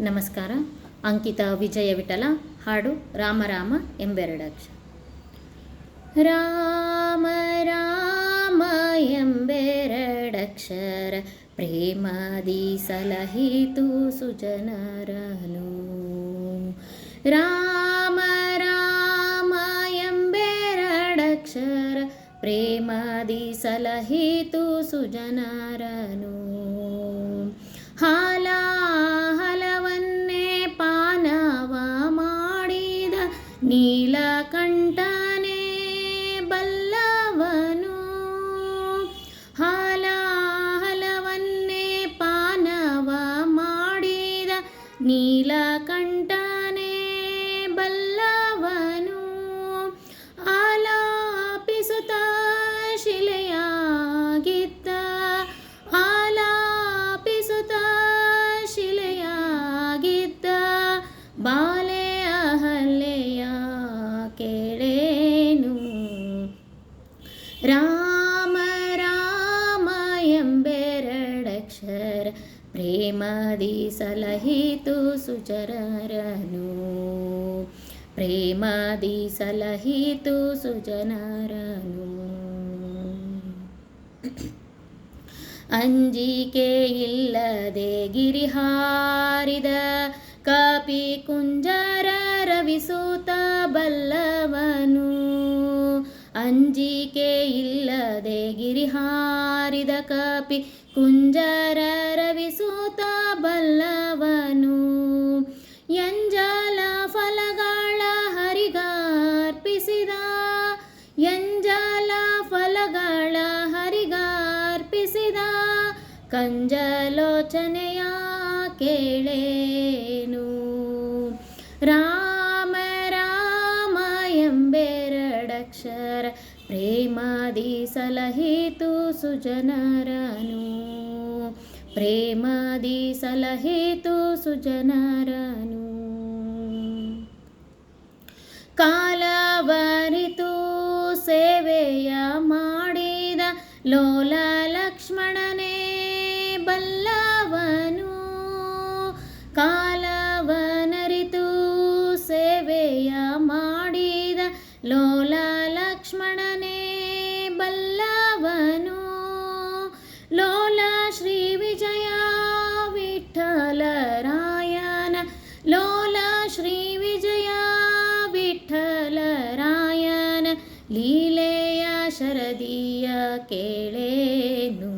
ನಮಸ್ಕಾರ ಅಂಕಿತ ವಿಜಯ ವಿಠಲ ಹಾಡು ರಾಮ ರಾಮ ಎಂಬೆರಡಕ್ಷ ರಾಮ ರಾಮ ಎಂಬೆರಡಕ್ಷರ ಪ್ರೇಮದಿ ಸಲಹಿತು ಸುಜನರನು ರಾಮ ರಾಮ ಎಂಬೆರಡಕ್ಷರ ಪ್ರೇಮದಿ ಸಲಹಿತು ಸುಜನರನು ಹಾಲ నీలకంఠ ಪ್ರೇಮದಿ ಸಲಹಿತು ಸುಜನರನು. ಪ್ರೇಮಾದಿ ಸಲಹಿತು ಸುಜನರನು. ಅಂಜಿಕೆ ಇಲ್ಲದೆ ಗಿರಿಹಾರಿದ ಕಾಪಿ ಕುಂಜರ ರವಿಸೂತ ಬಲ್ಲವನು ಅಂಜಿಕೆ ಇಲ್ಲದೆ ಗಿರಿಹಾರಿದ ಕಪಿ ಕುಂಜರ ರವಿಸೂತ ಬಲ್ಲವನು. ಎಂಜಲ ಫಲಗಳ ಹರಿಗಾರ್ಪಿಸಿದ, ಎಂಜಲ ಫಲಗಳ ಹರಿಗಾರ್ಪಿಸಿದ ಕಂಜಲೋಚನೆಯ ಕೇಳೇನು? ಎಂಬೆರಡಕ್ಷರ ಪ್ರೇಮಾದಿ ಸಲಹಿತು ಸುಜನರನು. ಪ್ರೇಮಾದಿ ಸಲಹಿತು ಸುಜನರನು. ಕಾಲವರಿತು ಸೇವೆಯ ಮಾಡಿದ ಲೋಲ ಲಕ್ಷ್ಮಣನೇ ವಿಠಲರಾಯನ ಲೋಲ ಶ್ರೀ ವಿಜಯ ವಿಠಲರಾಯನ ಲೀಲೆಯ ಶರದಿಯ ಕೇಳೇನು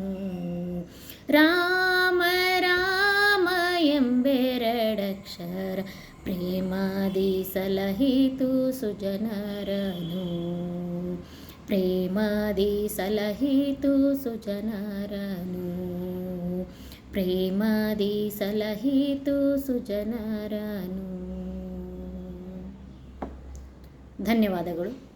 ರಾಮ ರಾಮ ಎಂಬೆರಡಕ್ಷರ ಪ್ರೇಮದಿ ಸಲಹಿತು ಸುಜನರನು ಪ್ರೇಮದಿ ಸಲಹಿತು ಸುಜನರನು ಪ್ರೇಮದಿ ಸಲಹಿತು ಸುಜನರನು. ಧನ್ಯವಾದಗಳು.